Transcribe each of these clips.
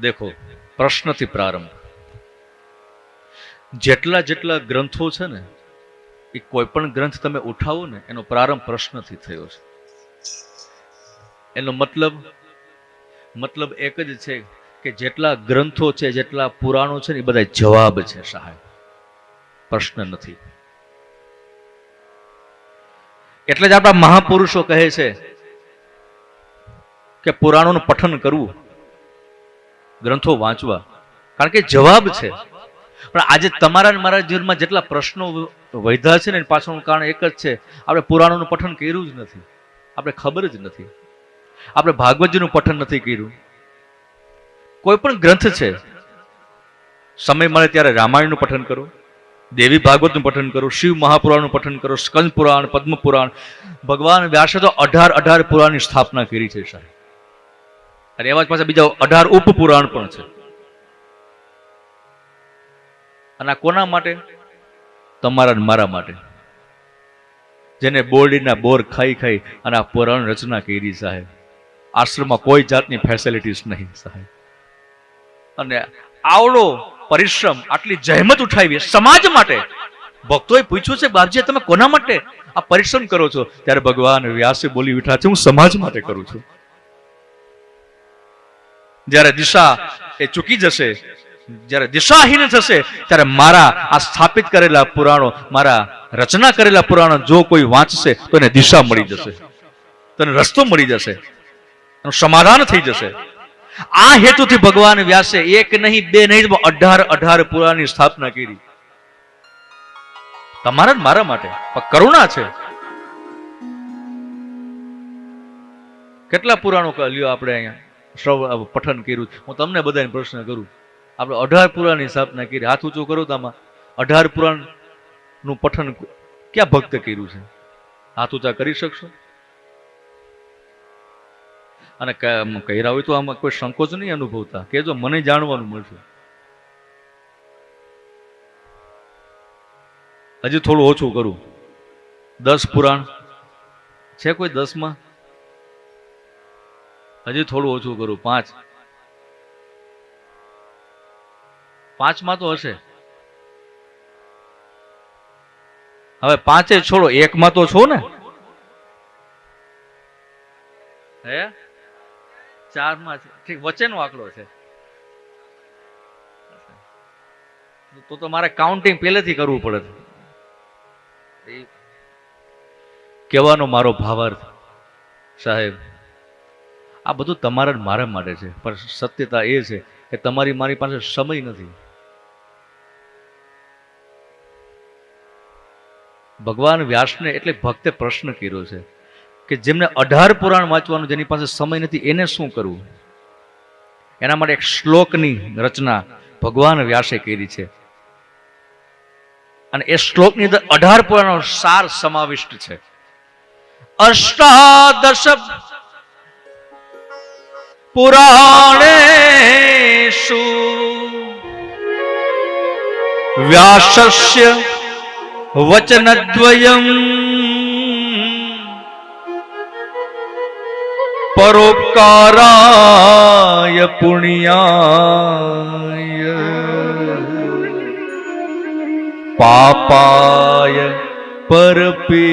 દેખો, પ્રશ્નથી પ્રારંભ. જેટલા જેટલા ગ્રંથો છે ને, એ કોઈ પણ ગ્રંથ તમે ઉઠાવો ને, એનો પ્રારંભ પ્રશ્નથી થયો છે. એનો મતલબ મતલબ એક જ છે કે જેટલા ગ્રંથો છે, જેટલા પુરાણો છે ને, એ બધા જવાબ છે સાહેબ. પ્રશ્ન નથી. એટલે જ આપણા મહાપુરુષો કહે છે કે પુરાણોનું પઠન કરવું ગ્રંથો વાંચવા. કારણ કે જવાબ છે. પણ આજે તમારા અને મારા જીવનમાં જેટલા પ્રશ્નો વધ્યા છે ને પાછળનું કારણ એક જ છે. આપણે પુરાણોનું પઠન કર્યું જ નથી. આપણે ખબર જ નથી. આપણે ભાગવતજીનું પઠન નથી કર્યું. કોઈ પણ ગ્રંથ છે. સમય મળે ત્યારે રામાયણનું પઠન કરો. દેવી ભાગવતનું પઠન કરો. શિવ મહાપુરાણનું પઠન કરો. સ્કંદ પુરાણ, પદ્મ પુરાણ. ભગવાન વ્યાસે તો અઢાર અઢાર પુરાણની સ્થાપના કરી છે સાહેબ. અને એમાં જ પાછા બીજા અઢાર ઉપપુરાણ પણ છે. અને આ કોના માટે? તમારા મારા માટે. જેને બોરડીના બોર ખાઈ ખાઈ અને આ પુરાણ રચના કરી સાહેબ. આશ્રમમાં કોઈ જાતની ફેસિલિટીસ નહીં સાહેબ. અને આવડો પરિશ્રમ, આટલી જહેમત ઉઠાવી સમાજ માટે. ભક્તોએ પૂછ્યું છે, બાપજી, તમે કોના માટે આ પરિશ્રમ કરો છો? ત્યારે ભગવાન વ્યાસે બોલી ઉઠા છે, હું સમાજ માટે કરું છું. જ્યારે દિશા એ ચૂકી જશે, જ્યારે દિશાહીન થશે, ત્યારે મારા આ સ્થાપિત કરેલા પુરાણો, મારા રચના કરેલા પુરાણો જો કોઈ વાંચશે, તો એને દિશા મળી જશે. તને રસ્તો મળી જશે. સમાધાન થઈ જશે. આ હેતુથી ભગવાન વ્યાસે એક નહીં, બે નહીં અઢાર અઢાર પુરાણની સ્થાપના કરી. તમારા મારા માટે. કરુણા છે. કેટલા પુરાણો લ્યો આપણે અહીંયા? શ્રવ પઠન કર્યું. હું તમને બધાને પ્રશ્ન કરું. આપણે અઢાર પુરાણની સ્થાપના કરી. હાથ ઊંચો કરો તમે અઢાર પુરાણનું પઠન ક્યાં ભક્ત કર્યું છે? હાથ ઊંચા કરી શકશો? અને કર્યા હોય તો આમાં કોઈ સંકોચ નહીં અનુભવતા. કે જો મને જાણવાનું મળશે. હજી થોડું ઓછું કરું. દસ પુરાણ. છે કોઈ દસમાં? હજી થોડું ઓછું કરું, પાંચ. પાંચમાં તો હશે. હવે પાંચે છોડો, એકમાં તો છો ને? હે? ચારમાં છે. ઠીક, વચ્ચેનો આંકડો છે. તો તો મારે કાઉન્ટિંગ પહેલેથી કરવું પડે. કહેવાનો મારો ભાવાર્થ, સાહેબ. આ બધું તમારા મારા માટે છે. પણ સત્યતા એ છે કે તમારી મારી પાસે સમય નથી. ભગવાન વ્યાસને એટલે ભક્તે પ્રશ્ન કર્યો છે કે જેમને અઢાર પુરાણ વાંચવાનું, જેની પાસે સમય નથી, એને શું કરવું? એના માટે એક શ્લોકની રચના ભગવાન વ્યાસે કરી છે. અને એ શ્લોકની અંદર અઢાર પુરાણનો સાર સમાવિષ્ટ છે. અષ્ટાદશ પુરાણેષુ વ્યાસસ્ય વચનદ્વયમ પરોપકારાય પુણ્યાય પાપાય પરપીડનમ.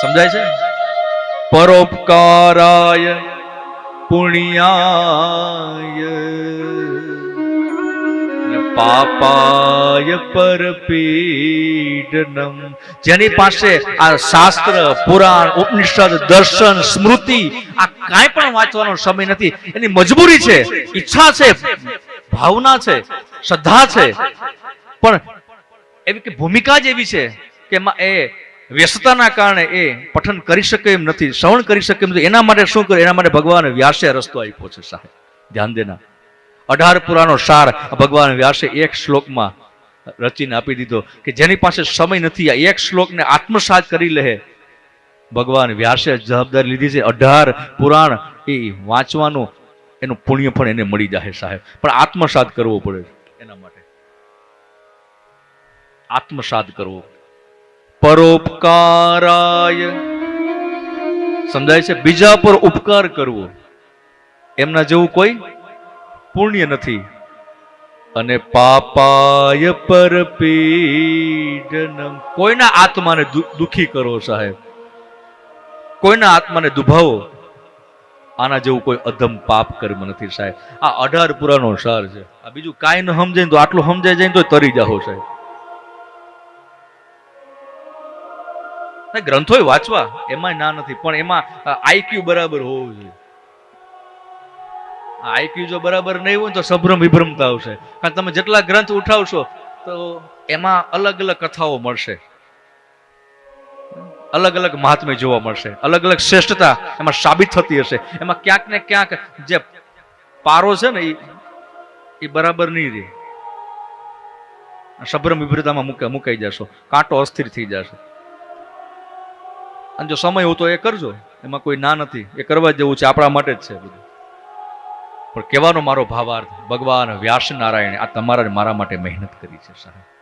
સમજાય છે? પરોપકારાય પુણ્યાય. પાપાય પરપીડનમ. જેની પાસે આ શાસ્ત્ર, પુરાણ, ઉપનિષદ, દર્શન, સ્મૃતિ, આ કાંઈ પણ વાંચવાનો સમય નથી. એની મજબૂરી છે, ઈચ્છા છે, ભાવના છે, શ્રદ્ધા છે. પણ એવી કે ભૂમિકા જ એવી છે કે એ વ્યસ્તતાના કારણે એ પઠન કરી શકે એમ નથી, શ્રવણ કરી શકે એમ નથી. એના માટે શું કરે? એના માટે ભગવાન વ્યાસે રસ્તો આપ્યો છે સાહેબ. ધ્યાન દેના. અઢાર પુરાનો સાર ભગવાન વ્યાસે એક શ્લોકમાં રચીને આપી દીધો કે જેની પાસે સમય નથી. આ એક શ્લોકને આત્મસાત કરી લે. ભગવાન વ્યાસે જવાબદારી લીધી છે. અઢાર પુરાણ એ વાંચવાનું, એનું પુણ્ય પણ એને મળી જાય સાહેબ. પણ આત્મસાત કરવો પડે એના માટે. આત્મસાત કરવો પરોપકારાય. સમજાય છે? બીજા પર ઉપકાર કરવો. એમના જેવું કોઈ પુણ્ય નથી. અને પાપાય પરપીડનમ કોઈના આત્માને દુખી કરો સાહેબ. કોઈના આત્માને દુભાવો. આના જેવું કોઈ અધમ પાપ કર્મ નથી સાહેબ. આ અઢાર પુરાનો સાર છે. આ બીજું કાંઈ ન સમજાય તો આટલું સમજાય જાય તો તરી જાઓ સાહેબ. ના, ગ્રંથોય વાંચવા એમાં ના નથી પણ એમાં આઈક્યુ બરાબર હોવું જોઈએ. આઈક્યુ જો બરાબર નહીં હોય તો સંભ્રમ વિભ્રમતા આવશે. કારણ તમે જેટલા ગ્રંથ ઉઠાવશો તો એમાં અલગ અલગ કથાઓ મળશે. અલગ અલગ મહાત્મ્ય જોવા મળશે. અલગ અલગ શ્રેષ્ઠતા એમાં સાબિત થતી હશે. એમાં ક્યાંક ને ક્યાંક જે પારો છે ને એ બરાબર નહીં રહે. સંભ્રમ વિભ્રતામાં મુકા મુકાઈ જશો. કાંટો અસ્થિર થઈ જશે. અને જો સમય હોય તો એ કરજો. એમાં કોઈ ના નથી. એ કરવા જેવું છે, આપણા માટે જ છે બધું. પણ કહેવાનો મારો ભાવાર્થ, ભગવાન વ્યાસ નારાયણે આ તમારા મારા માટે મહેનત કરી છે, સાહેબ.